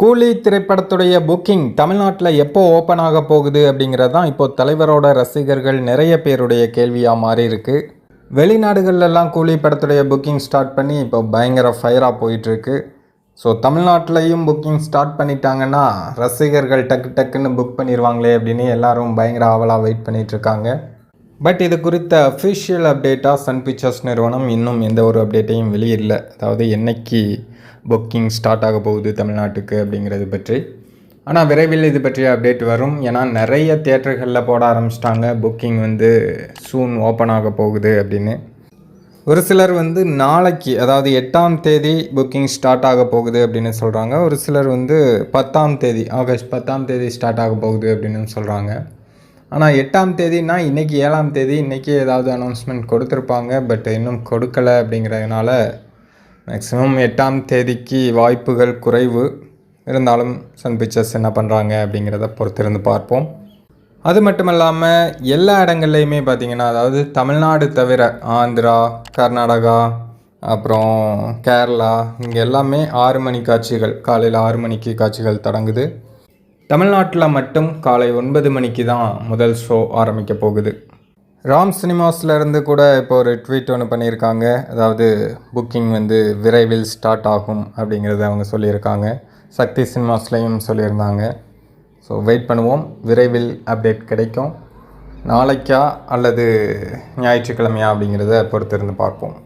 கூலி திரைப்படத்துடைய புக்கிங் தமிழ்நாட்டில் எப்போ ஓப்பன் ஆக போகுது அப்படிங்கிறது தான் இப்போ தலைவரோட ரசிகர்கள் நிறைய பேருடைய கேள்வியாக மாறி இருக்கு. வெளிநாடுகள்லாம் கூலி படத்துடைய புக்கிங் ஸ்டார்ட் பண்ணி இப்போ பயங்கர ஃபயராக போயிட்டுருக்கு. ஸோ தமிழ்நாட்டிலையும் புக்கிங் ஸ்டார்ட் பண்ணிட்டாங்கன்னா ரசிகர்கள் டக்கு டக்குன்னு புக் பண்ணிடுவாங்களே அப்படின்னு எல்லாரும் பயங்கர ஆவலாக வெயிட் பண்ணிகிட்ருக்காங்க இருக்காங்க. பட் இது குறித்த அஃபிஷியல் அப்டேட்டாக சன் பிக்சர்ஸ் நிறுவனம் இன்னும் எந்த ஒரு அப்டேட்டையும் வெளியிடல. அதாவது என்னைக்கு புக்கிங் ஸ்டார்ட் ஆக போகுது தமிழ்நாட்டுக்கு அப்படிங்கிறது பற்றி. ஆனால் விரைவில் இது பற்றிய அப்டேட் வரும். ஏன்னா நிறைய தேட்டர்களில் போட ஆரம்பிச்சிட்டாங்க. புக்கிங் வந்து சூன் ஓப்பன் ஆக போகுது அப்படின்னு. ஒரு சிலர் வந்து நாளைக்கு அதாவது எட்டாம் தேதி புக்கிங் ஸ்டார்ட் ஆக போகுது அப்படின்னு சொல்கிறாங்க ஒரு சிலர் வந்து பத்தாம் தேதி ஆகஸ்ட் பத்தாம் தேதி ஸ்டார்ட் ஆக போகுது அப்படின்னு சொல்கிறாங்க ஆனால் எட்டாம் தேதினா இன்றைக்கி ஏழாம் தேதி இன்றைக்கி ஏதாவது அனௌன்ஸ்மெண்ட் கொடுத்துருப்பாங்க. பட் இன்னும் கொடுக்கல அப்படிங்கிறதுனால மேக்ஸிமம் எட்டாம் தேதிக்கு வாய்ப்புகள் குறைவு. இருந்தாலும் சன் பிக்சர்ஸ் என்ன பண்ணுறாங்க அப்படிங்கிறத பொறுத்திருந்து பார்ப்போம். அது மட்டும் இல்லாமல் எல்லா இடங்கள்லையுமே பார்த்திங்கன்னா அதாவது தமிழ்நாடு தவிர ஆந்திரா கர்நாடகா அப்புறம் கேரளா இங்கே எல்லாமே ஆறு மணி காட்சிகள் காலையில் ஆறு மணிக்கு காட்சிகள் தொடங்குது. தமிழ்நாட்டில் மட்டும் காலை ஒன்பது மணிக்கு தான் முதல் ஷோ ஆரம்பிக்க போகுது. ராம் சினிமாஸ்ல இருந்து கூட இப்போ ஒரு ட்வீட் ஒன்று பண்ணியிருக்காங்க. அதாவது புக்கிங் வந்து விரைவில் ஸ்டார்ட் ஆகும் அப்படிங்கிறத அவங்க சொல்லியிருக்காங்க. சக்தி சினிமாஸ்லையும் சொல்லியிருந்தாங்க. ஸோ வெயிட் பண்ணுவோம். விரைவில் அப்டேட் கிடைக்கும். நாளைக்கா அல்லது ஞாயிற்றுக்கிழமையா அப்படிங்கிறத பொறுத்திருந்து பார்ப்போம்.